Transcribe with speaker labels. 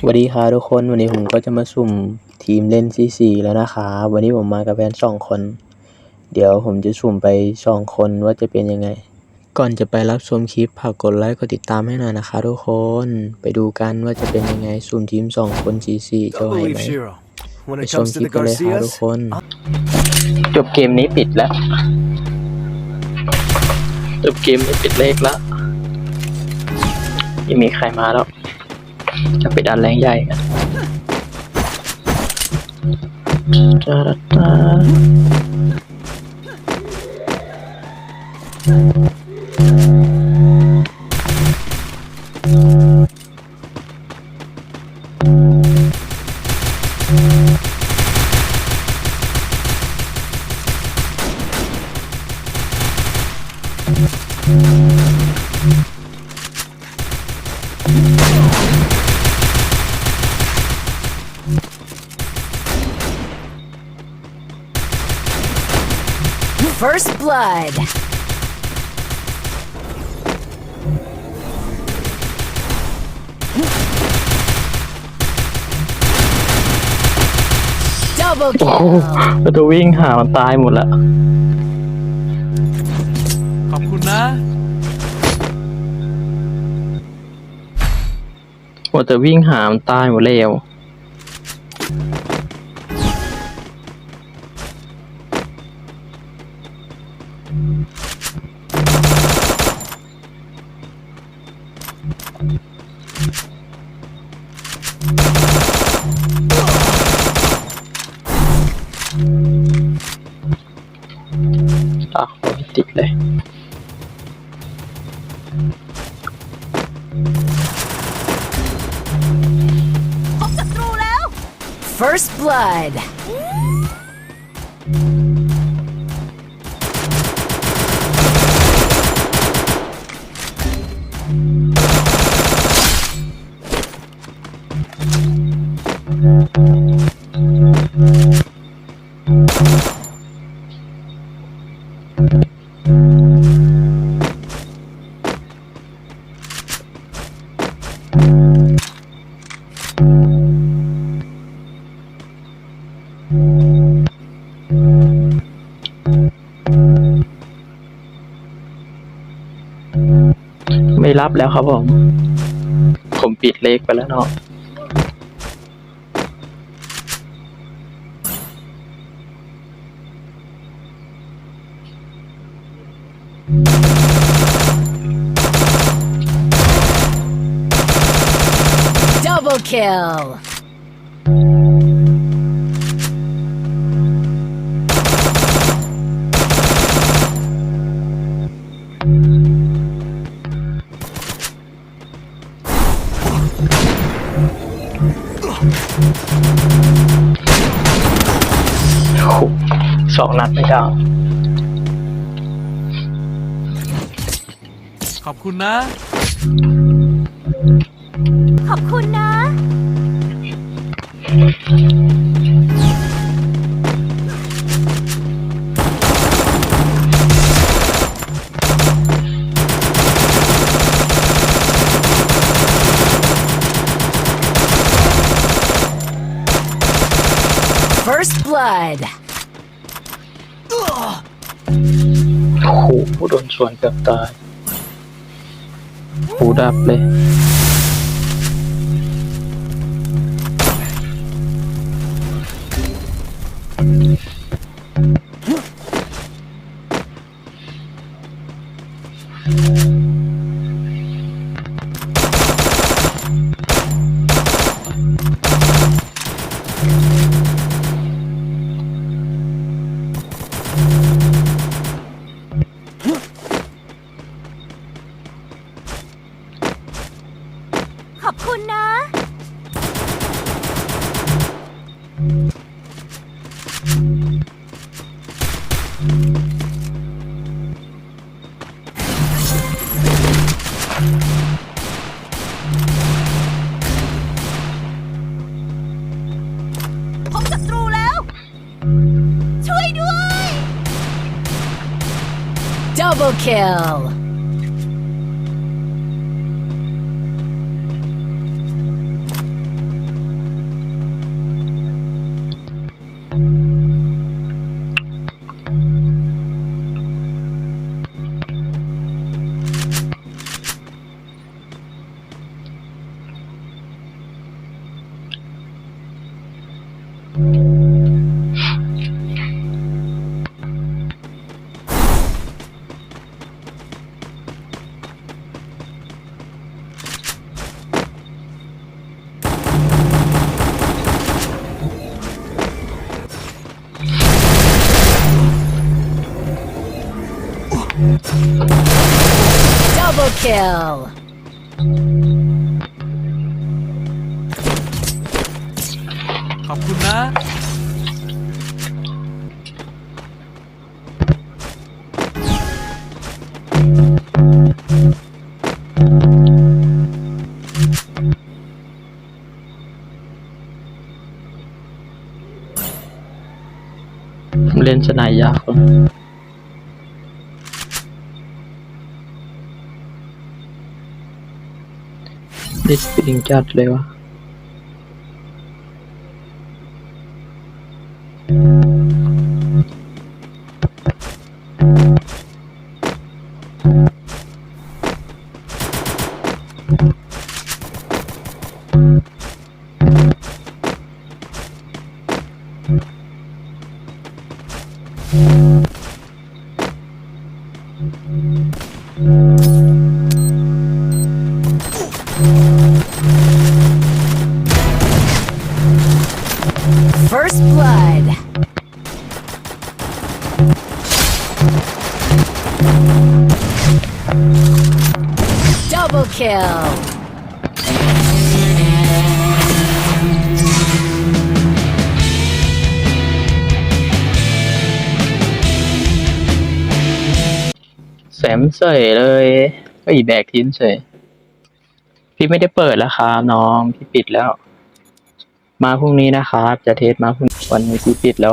Speaker 1: สวัสดีครับทุกคนวันนี้ผมก็จะมาสุ่มทีมเล่นซีซีแล้วนะครับวันนี้ผมมากับแฟนสองคน เดี๋ยวผมจะสุ่มไปสองคนว่าจะเป็นยังไง ก่อนจะไปรับชมคลิปฝากกดไลค์กดติดตามให้หน่อยนะคะทุกคนไปดูกันว่าจะเป็นยังไงสุ่มทีมสองคนซีซีจะไหวไหมไปชมคลิปกันเลยครับทุกคน จบเกมนี้ปิดแล้ว จบเกมนี้ปิดเลขแล้วไม่มีใครมาแล้ว จะไปดันแรงใหญ่กันตาดาตา
Speaker 2: blood. Double
Speaker 1: โอ้โห
Speaker 2: kill.
Speaker 1: เราจะวิ่งหามันตายหมดแล้ว
Speaker 3: ขอบคุณนะ
Speaker 1: ว่าจะวิ่งหามันตายหมดแล้ว อะไม่ติดเลย
Speaker 2: First blood.
Speaker 1: รับแล้วครับผม ผมปิดเลขไปแล้วเนาะ
Speaker 2: Double kill.
Speaker 1: สองนัดไม่ได้
Speaker 3: ขอบคุณนะ
Speaker 2: ขอบคุณนะ blood.
Speaker 1: โอ้โหโดนส่วนเกือบตายหูดับเลย
Speaker 2: ข Double kill!
Speaker 3: Thank you. บคุณนะ
Speaker 4: เล่นสนายยากว่ะ ดิสปิงจัดเลยวะ
Speaker 2: First blood. Double kill.
Speaker 4: แสมเสยเลยก็อีแบกทิ้นเสยพี่ไม่ได้เปิดแล้วครับน้อง พี่ปิดแล้ว มาพรุ่งนี้นะครับ จะเทสมาพรุ่งวันนี้พี่ปิดแล้ว